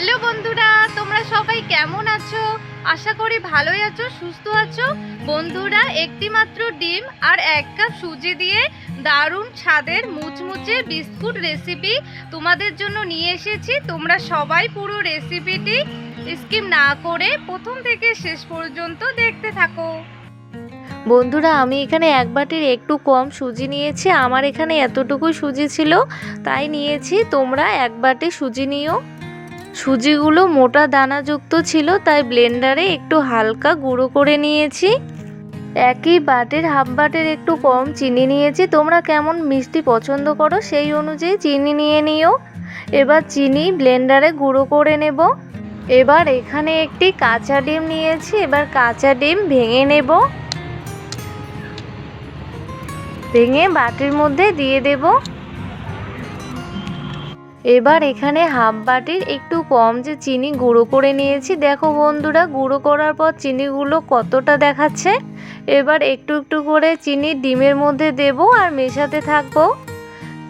Hello বন্ধুরা, তোমরা সবাই কেমন আছো? আশা করি ভালোই আছো, সুস্থ আছো। বন্ধুরা একটি মাত্র ডিম আর এক কাপ সুজি দিয়ে দারুণ স্বাদের মুচমুচে বিস্কুট রেসিপি তোমাদের জন্য নিয়ে এসেছি। তোমরা সবাই পুরো রেসিপিটি স্কিম না করে প্রথম থেকে শেষ পর্যন্ত দেখতে থাকো। বন্ধুরা, আমি এখানে এক বাটির একটু কম সুজি নিয়েছি। আমার এখানে এতটুকু সুজি ছিল, তাই নিয়েছি। তোমরা এক বাটি সুজি নিও। সুজিগুলো মোটা দানাযুক্ত ছিল, তাই ব্লেন্ডারে একটু হালকা গুঁড়ো করে নিয়েছি। একই বাটির হাফ বাটের একটু কম চিনি নিয়েছি। তোমরা কেমন মিষ্টি পছন্দ করো সেই অনুযায়ী চিনি নিয়ে নিও। এবার চিনি ব্লেন্ডারে গুঁড়ো করে নেব। এবার এখানে একটি কাঁচা ডিম নিয়েছি, এবার কাঁচা ডিম ভেঙে নেব। ভেঙে বাটির মধ্যে দিয়ে দেব। এবার এখানে হাফ বাটির একটু কম যে চিনি গুঁড়ো করে নিয়েছি। দেখো বন্ধুরা, গুঁড়ো করার পর চিনিগুলো কতটা দেখাচ্ছে? এবার একটু একটু করে চিনি ডিমের মধ্যে দেব আর মেশাতে থাকব।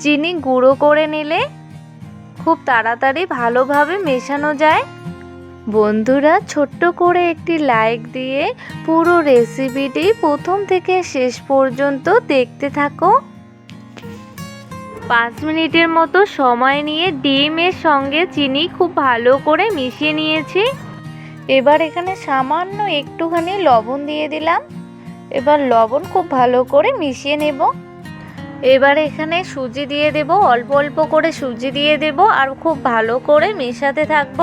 চিনি গুঁড়ো করে নিলে খুব তাড়াতাড়ি ভালোভাবে মেশানো যায়। বন্ধুরা, ছোট্ট করে একটি লাইক দিয়ে পুরো রেসিপিটি প্রথম থেকে শেষ পর্যন্ত দেখতে থাকো। পাঁচ মিনিটের মতো সময় নিয়ে ডিমের সঙ্গে চিনি খুব ভালো করে মিশিয়ে নিয়েছি। এবার এখানে সামান্য একটুখানি লবণ দিয়ে দিলাম। এবার লবণ খুব ভালো করে মিশিয়ে নেব। এবার এখানে সুজি দিয়ে দেব, অল্প অল্প করে সুজি দিয়ে দেব আর খুব ভালো করে মেশাতে থাকব।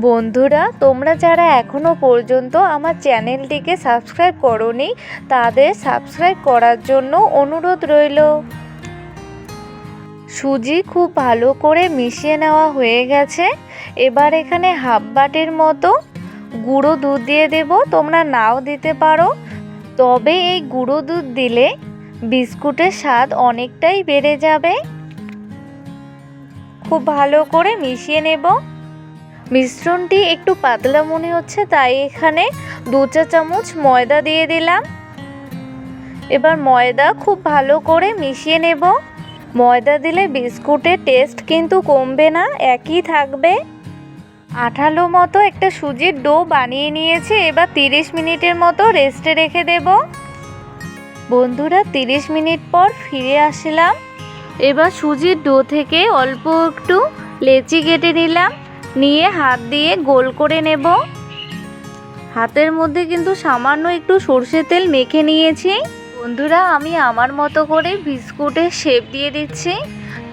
বন্ধুরা, তোমরা যারা এখনও পর্যন্ত আমার চ্যানেলটিকে সাবস্ক্রাইব করনি, তাদের সাবস্ক্রাইব করার জন্য অনুরোধ রইল। সুজি খুব ভালো করে মিশিয়ে নেওয়া হয়ে গেছে। এবার এখানে হাফ বাটির মতো গুঁড়ো দুধ দিয়ে দেব। তোমরা নাও দিতে পারো। তবে এই গুঁড়ো দুধ দিলে বিস্কুটের স্বাদ অনেকটাই বেড়ে যাবে। খুব ভালো করে মিশিয়ে নেব। মিশ্রণটি একটু পাতলা মনে হচ্ছে, তাই এখানে দু চা চামচ ময়দা দিয়ে দিলাম। এবার ময়দা খুব ভালো করে মিশিয়ে নেব। ময়দা দিলে বিস্কুটের টেস্ট কিন্তু কমবে না, একই থাকবে। আঠালো মতো একটা সুজির ডো বানিয়ে নিয়েছে, এবার তিরিশ মিনিটের মতো রেস্টে রেখে দেব। বন্ধুরা, তিরিশ মিনিট পর ফিরে আসলাম। এবার সুজির ডো থেকে অল্প একটু লেচি কেটে নিলাম, নিয়ে হাত দিয়ে গোল করে নেব। হাতের মধ্যে কিন্তু সামান্য একটু সর্ষে তেল মেখে নিয়েছি। বন্ধুরা, আমি আমার মতো করে বিস্কুটের শেপ দিয়ে দিচ্ছি।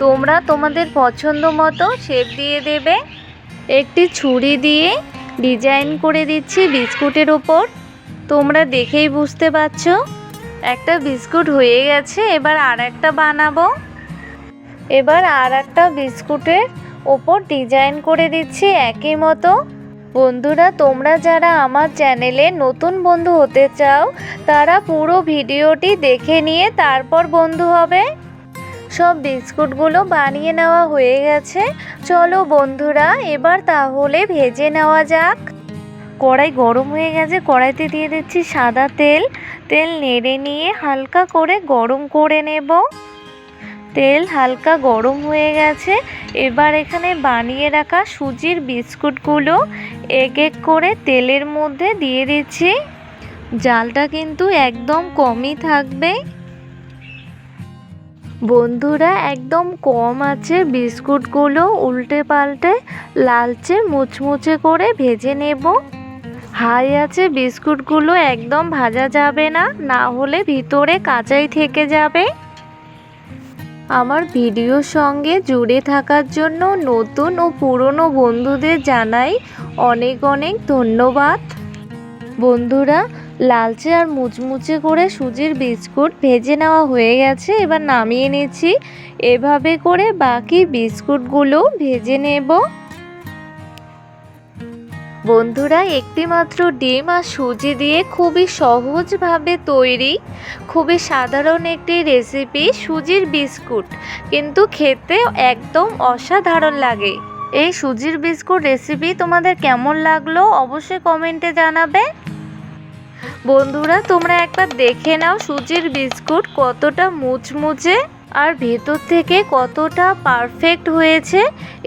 তোমরা তোমাদের পছন্দ মতো শেপ দিয়ে দেবে। একটি ছুরি দিয়ে ডিজাইন করে দিচ্ছি বিস্কুটের ওপর তোমরা দেখেই বুঝতে পারছ, একটা বিস্কুট হয়ে গেছে, এবার আর একটা বানাবো। এবার আর একটা বিস্কুটের ওপর ডিজাইন করে দিচ্ছি একই মতো। বন্ধুরা, তোমরা যারা আমার চ্যানেলে নতুন বন্ধু হতে চাও, তারা পুরো ভিডিওটি দেখে নিয়ে তারপর বন্ধু হবে। সব বিস্কুটগুলো বানিয়ে নেওয়া হয়ে গেছে। চলো বন্ধুরা, এবার তাহলে ভেজে নেওয়া যাক। কড়াই গরম হয়ে গেছে, কড়াইতে দিয়ে দিচ্ছি সাদা তেল। তেল নেড়ে নিয়ে হালকা করে গরম করে নেব। তেল হালকা গরম হয়ে গেছে। এবার এখানে বানিয়ে রাখা সুজির বিস্কুটগুলো এক এক করে তেলের মধ্যে দিয়ে দিচ্ছি। জালটা কিন্তু একদম কমই থাকবে। বন্ধুরা, একদম কম আছে বিস্কুটগুলো। উল্টে পাল্টে লালচে মুচমুচে করে ভেজে নেব। হাই আছে বিস্কুটগুলো একদম ভাজা যাবে না না হলে ভিতরে কাঁচাই থেকে যাবে। আমার ভিডিওর সঙ্গে জুড়ে থাকার জন্য নতুন ও পুরনো বন্ধুদের জানাই অনেক অনেক ধন্যবাদ। বন্ধুরা, লালচে আর মুচমুচে করে সুজির বিস্কুট ভেজে নেওয়া হয়ে গেছে, এবার নামিয়ে নিচ্ছি। এভাবে করে বাকি বিস্কুটগুলো ভেজে নেব। বন্ধুরা, একটিমাত্র ডিম আর সুজি দিয়ে খুবই সহজভাবে তৈরি, খুবই সাধারণ একটি রেসিপি সুজির বিস্কুট। কিন্তু খেতে একদম অসাধারণ লাগে। এই সুজির বিস্কুট রেসিপি তোমাদের কেমন লাগল অবশ্যই কমেন্টে জানাবে। বন্ধুরা, তোমরা একবার দেখে নাও সুজির বিস্কুট কতটা মুচমুচে আর ভেতর থেকে কতটা পারফেক্ট হয়েছে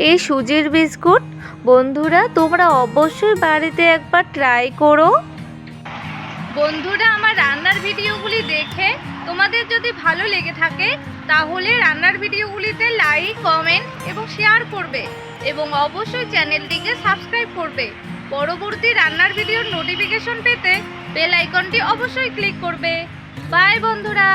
এই সুজির বিস্কুট? বন্ধুরা, তোমরা অবশ্যই বাড়িতে একবার ট্রাই করো। বন্ধুরা, আমার রান্নার ভিডিওগুলি দেখে তোমাদের যদি ভালো লেগে থাকে, তাহলে রান্নার ভিডিওগুলিতে লাইক কমেন্ট এবং শেয়ার করবে এবং অবশ্যই চ্যানেলটিকে সাবস্ক্রাইব করবে। পরবর্তী রান্নার ভিডিওর নোটিফিকেশন পেতে বেল আইকনটি অবশ্যই ক্লিক করবে। বাই বন্ধুরা!